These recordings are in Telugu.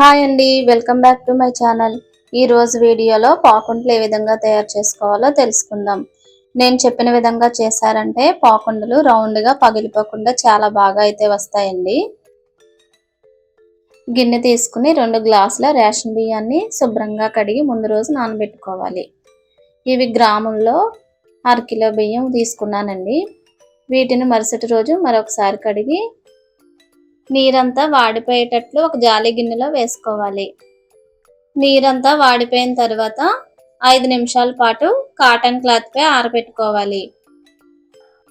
హాయ్ అండి welcome back to my channel. ఈ రోజు వీడియోలో పాకుండలు ఏ విధంగా తయారు చేసుకోవాలో తెలుసుకుందాం. నేను చెప్పిన విధంగా చేశారంటే పాకుండలు రౌండ్గా పగిలిపోకుండా చాలా బాగా అయితే వస్తాయండి. గిన్నె తీసుకుని రెండు గ్లాసుల రేషన్ బియ్యాన్ని శుభ్రంగా కడిగి ముందు రోజు నానబెట్టుకోవాలి. ఇవి గ్రాముల్లో అరకిలో బియ్యం తీసుకున్నానండి. వీటిని మరుసటి రోజు మరొకసారి కడిగి నీరంతా వాడిపోయేటట్లు ఒక జాలి గిన్నెలో వేసుకోవాలి. నీరంతా వాడిపోయిన తర్వాత ఐదు నిమిషాల పాటు కాటన్ క్లాత్ పై ఆరబెట్టుకోవాలి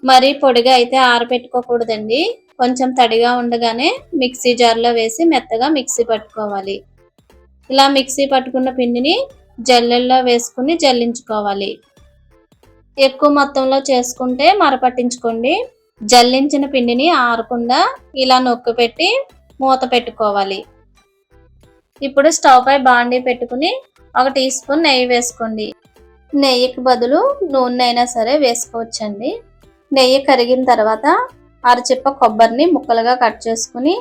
మరీ పొడిగా అయితే ఆరబెట్టుకోకూడదండి కొంచెం తడిగా ఉండగానే మిక్సీ జార్లో వేసి మెత్తగా మిక్సీ పట్టుకోవాలి. ఇలా మిక్సీ పట్టుకున్న పిండిని జల్లెల్లో వేసుకుని జల్లించుకోవాలి. ఎక్కువ మొత్తంలో చేసుకుంటే మరపట్టించుకోండి. జల్లించిన పిండిని ఆరకుండా ఇలా నొక్కు పెట్టి మూత పెట్టుకోవాలి. ఇప్పుడు స్టవ్ పై బాండీ పెట్టుకుని ఒక టీ స్పూన్ నెయ్యి వేసుకోండి. నెయ్యికి బదులు నూనె అయినా సరే వేసుకోవచ్చండి. నెయ్యి కరిగిన తర్వాత అరచిప్ప కొబ్బరిని ముక్కలుగా కట్ చేసుకుని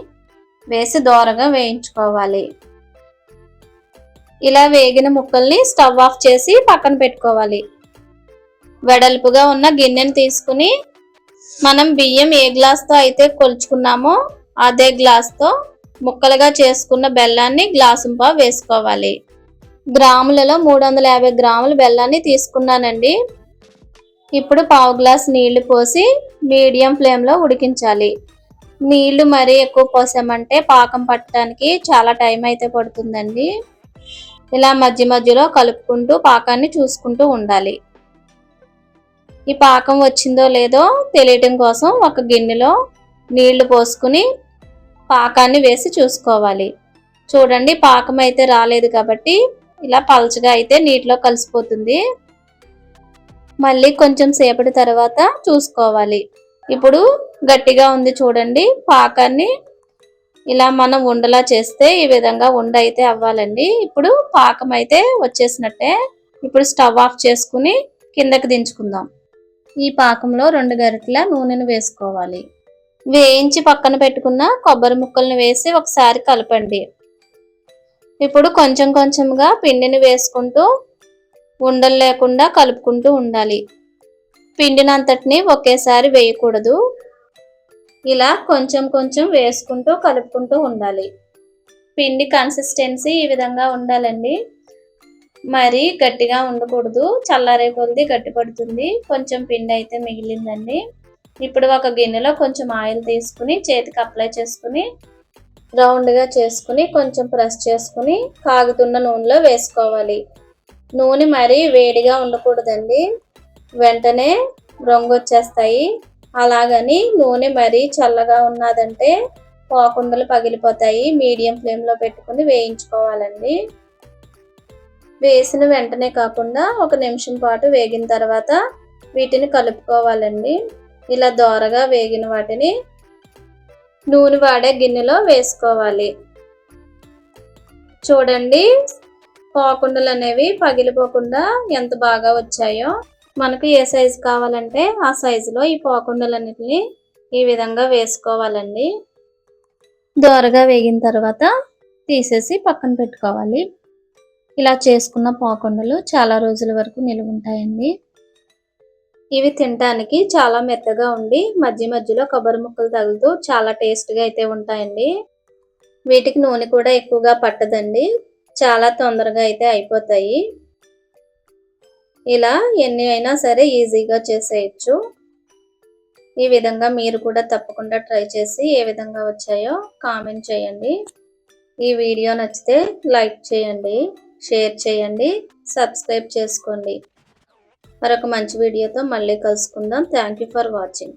వేసి దోరగా వేయించుకోవాలి. ఇలా వేగిన ముక్కల్ని స్టవ్ ఆఫ్ చేసి పక్కన పెట్టుకోవాలి. వెడల్పుగా ఉన్న గిన్నెను తీసుకుని మనం బియ్యం ఏ గ్లాస్తో అయితే కొలుచుకున్నామో అదే గ్లాస్తో ముక్కలుగా చేసుకున్న బెల్లాన్ని గ్లాసుంపా వేసుకోవాలి. గ్రాములలో మూడు వందల యాభై గ్రాముల బెల్లాన్ని తీసుకున్నానండి. ఇప్పుడు పావు గ్లాస్ నీళ్ళు పోసి మీడియం ఫ్లేమ్లో ఉడికించాలి. నీళ్ళు మరీ ఎక్కువ పోసామంటే పాకం పట్టడానికి చాలా టైం అయితే పడుతుందండి. ఇలా మధ్య మధ్యలో కలుపుకుంటూ పాకాన్ని చూసుకుంటూ ఉండాలి. ఈ పాకం వచ్చిందో లేదో తెలియటం కోసం ఒక గిన్నెలో నీళ్ళు పోసుకుని పాకాన్ని వేసి చూసుకోవాలి. చూడండి పాకం అయితే రాలేదు కాబట్టి ఇలా పలచగా అయితే నీటిలో కలిసిపోతుంది. మళ్ళీ కొంచెం సేపటి తర్వాత చూసుకోవాలి. ఇప్పుడు గట్టిగా ఉంది చూడండి పాకాన్ని ఇలా మనం ఉండలా చేస్తే ఈ విధంగా ఉండ అయితే అవ్వాలండి. ఇప్పుడు పాకం అయితే వచ్చేసినట్టే. ఇప్పుడు స్టవ్ ఆఫ్ చేసుకుని కిందకి దించుకుందాం. ఈ పాకంలో రెండు గరిటెల నూనెను వేసుకోవాలి. వేయించి పక్కన పెట్టుకున్న కొబ్బరి ముక్కలను వేసి ఒకసారి కలపండి. ఇప్పుడు కొంచెం కొంచెంగా పిండిని వేసుకుంటూ ఉండలు లేకుండా కలుపుకుంటూ ఉండాలి. పిండినంతటిని ఒకేసారి వేయకూడదు. ఇలా కొంచెం కొంచెం వేసుకుంటూ కలుపుకుంటూ ఉండాలి. పిండి కన్సిస్టెన్సీ ఈ విధంగా ఉండాలండి. మరి గట్టిగా ఉండకూడదు. చల్లారే కొద్ది గట్టి పడుతుంది. కొంచెం పిండి అయితే మిగిలిందండి. ఇప్పుడు ఒక గిన్నెలో కొంచెం ఆయిల్ తీసుకుని చేతికి అప్లై చేసుకుని రౌండ్గా చేసుకుని కొంచెం ప్రెస్ చేసుకుని కాగుతున్న నూనెలో వేసుకోవాలి. నూనె మరీ వేడిగా ఉండకూడదండి. వెంటనే రంగు వచ్చేస్తాయి. అలాగని నూనె మరీ చల్లగా ఉన్నదంటే పోకుండలు పగిలిపోతాయి. మీడియం ఫ్లేమ్లో పెట్టుకుని వేయించుకోవాలండి. వేసిన వెంటనే కాకుండా ఒక నిమిషం పాటు వేగిన తర్వాత వీటిని కలుపుకోవాలండి. ఇలా దోరగా వేగిన వాటిని నూనె వాడే గిన్నెలో వేసుకోవాలి. చూడండి పోకుండలు అనేవి పగిలిపోకుండా ఎంత బాగా వచ్చాయో. మనకు ఏ సైజు కావాలంటే ఆ సైజులో ఈ పోకుండలన్నిటిని ఈ విధంగా వేసుకోవాలండి. దోరగా వేగిన తర్వాత తీసేసి పక్కన పెట్టుకోవాలి. ఇలా చేసుకున్న పాకుండలు చాలా రోజుల వరకు నిలువ ఉంటాయండి. ఇవి తినడానికి చాలా మెత్తగా ఉండి మధ్య మధ్యలో కొబ్బరి ముక్కలు తగులుతూ చాలా టేస్ట్గా అయితే ఉంటాయండి. వీటికి నూనె కూడా ఎక్కువగా పట్టదండి. చాలా తొందరగా అయితే అయిపోతాయి. ఇలా ఎన్ని అయినా సరే ఈజీగా చేసేయచ్చు. ఈ విధంగా మీరు కూడా తప్పకుండా ట్రై చేసి ఏ విధంగా వచ్చాయో కామెంట్ చేయండి. ఈ వీడియో నచ్చితే లైక్ చేయండి షేర్ చేయండి సబ్స్క్రైబ్ చేసుకోండి. మరొక మంచి వీడియోతో మళ్ళీ కలుసుకుందాం. Thank you for watching